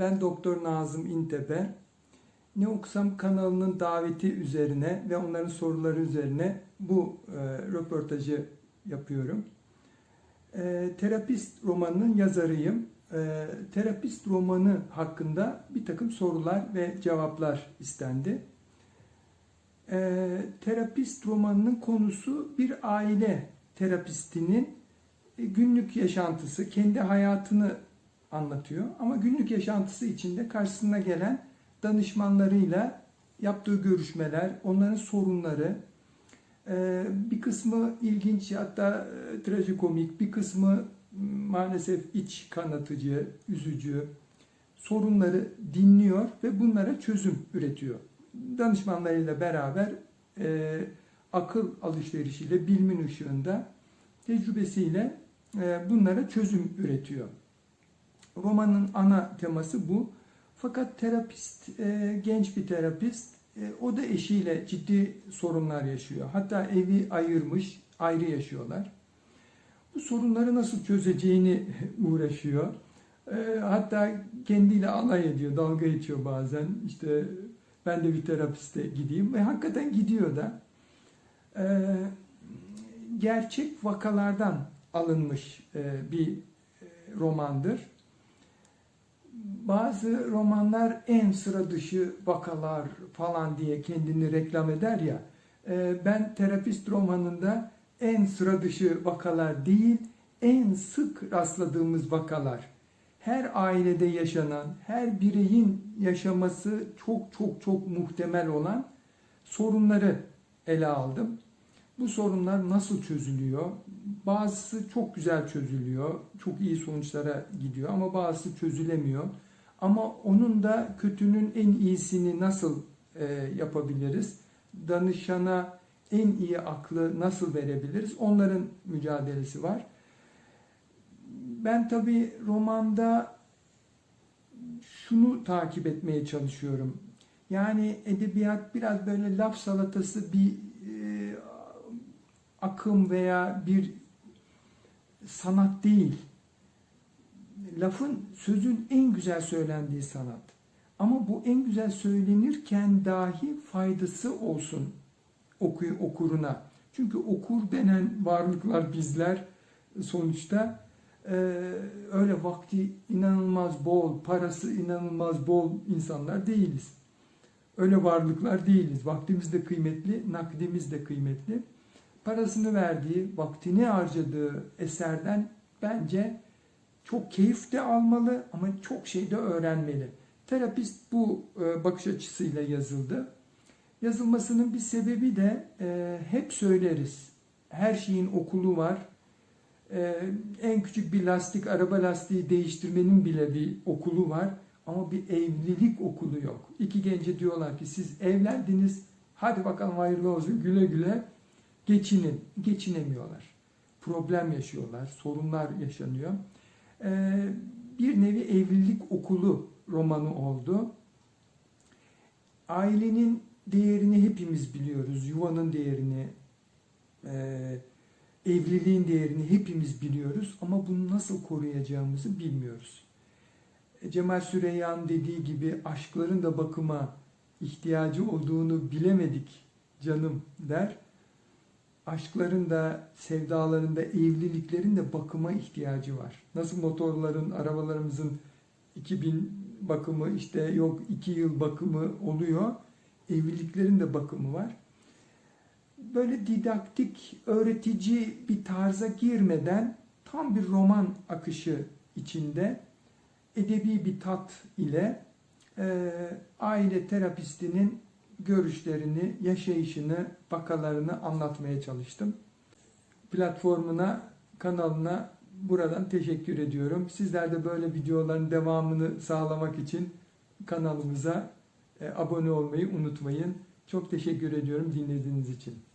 Ben Doktor Nazım İntepe. Ne Okusam kanalının daveti üzerine ve onların soruları üzerine bu e, röportajı yapıyorum. E, Terapist romanının yazarıyım. E, Terapist romanı hakkında bir takım sorular ve cevaplar istendi. E, Terapist romanının konusu bir aile terapistinin e, günlük yaşantısı, kendi hayatını anlatıyor. Ama günlük yaşantısı içinde karşısına gelen danışmanlarıyla yaptığı görüşmeler, onların sorunları, e, bir kısmı ilginç hatta e, trajikomik, bir kısmı maalesef iç kanatıcı, üzücü sorunları dinliyor ve bunlara çözüm üretiyor. Danışmanlarıyla beraber e, akıl alışverişiyle, bilimin ışığında tecrübesiyle e, bunlara çözüm üretiyor. Romanın ana teması bu. Fakat terapist, e, genç bir terapist, e, o da eşiyle ciddi sorunlar yaşıyor. Hatta evi ayırmış, ayrı yaşıyorlar. Bu sorunları nasıl çözeceğini uğraşıyor. E, hatta kendiyle alay ediyor, dalga geçiyor bazen. İşte ben de bir terapiste gideyim ve hakikaten gidiyor da. E, gerçek vakalardan alınmış e, bir e, romandır. Bazı romanlar en sıra dışı vakalar falan diye kendini reklam eder ya. E, ben terapist romanında en sıra dışı vakalar değil, en sık rastladığımız vakalar. Her ailede yaşanan, her bireyin yaşaması çok çok çok muhtemel olan sorunları ele aldım. Bu sorunlar nasıl çözülüyor? Bazısı çok güzel çözülüyor, çok iyi sonuçlara gidiyor ama bazısı çözülemiyor. Ama onun da kötünün en iyisini nasıl e, yapabiliriz? Danışana en iyi aklı nasıl verebiliriz? Onların mücadelesi var. Ben tabii romanda şunu takip etmeye çalışıyorum. Yani edebiyat biraz böyle laf salatası bir akım veya bir sanat değil. Lafın, sözün en güzel söylendiği sanat. Ama bu en güzel söylenirken dahi faydası olsun oku, okuruna. Çünkü okur denen varlıklar bizler sonuçta e, öyle vakti inanılmaz bol, parası inanılmaz bol insanlar değiliz. Öyle varlıklar değiliz. Vaktimiz de kıymetli, nakdimiz de kıymetli parasını verdiği, vaktini harcadığı eserden bence çok keyif de almalı ama çok şey de öğrenmeli. Terapist bu e, bakış açısıyla yazıldı. Yazılmasının bir sebebi de e, hep söyleriz. Her şeyin okulu var. E, en küçük bir lastik, araba lastiği değiştirmenin bile bir okulu var. Ama bir evlilik okulu yok. İki gence diyorlar ki siz evlendiniz, hadi bakalım hayırlı olsun güle güle geçinin, geçinemiyorlar. Problem yaşıyorlar, sorunlar yaşanıyor. Ee, bir nevi evlilik okulu romanı oldu. Ailenin değerini hepimiz biliyoruz. Yuvanın değerini, e, evliliğin değerini hepimiz biliyoruz. Ama bunu nasıl koruyacağımızı bilmiyoruz. E, Cemal Süreyya'nın dediği gibi aşkların da bakıma ihtiyacı olduğunu bilemedik canım der aşkların da, sevdaların da, evliliklerin de bakıma ihtiyacı var. Nasıl motorların, arabalarımızın 2000 bakımı, işte yok 2 yıl bakımı oluyor. Evliliklerin de bakımı var. Böyle didaktik, öğretici bir tarza girmeden tam bir roman akışı içinde edebi bir tat ile e, aile terapistinin görüşlerini, yaşayışını, vakalarını anlatmaya çalıştım. Platformuna, kanalına buradan teşekkür ediyorum. Sizler de böyle videoların devamını sağlamak için kanalımıza e, abone olmayı unutmayın. Çok teşekkür ediyorum dinlediğiniz için.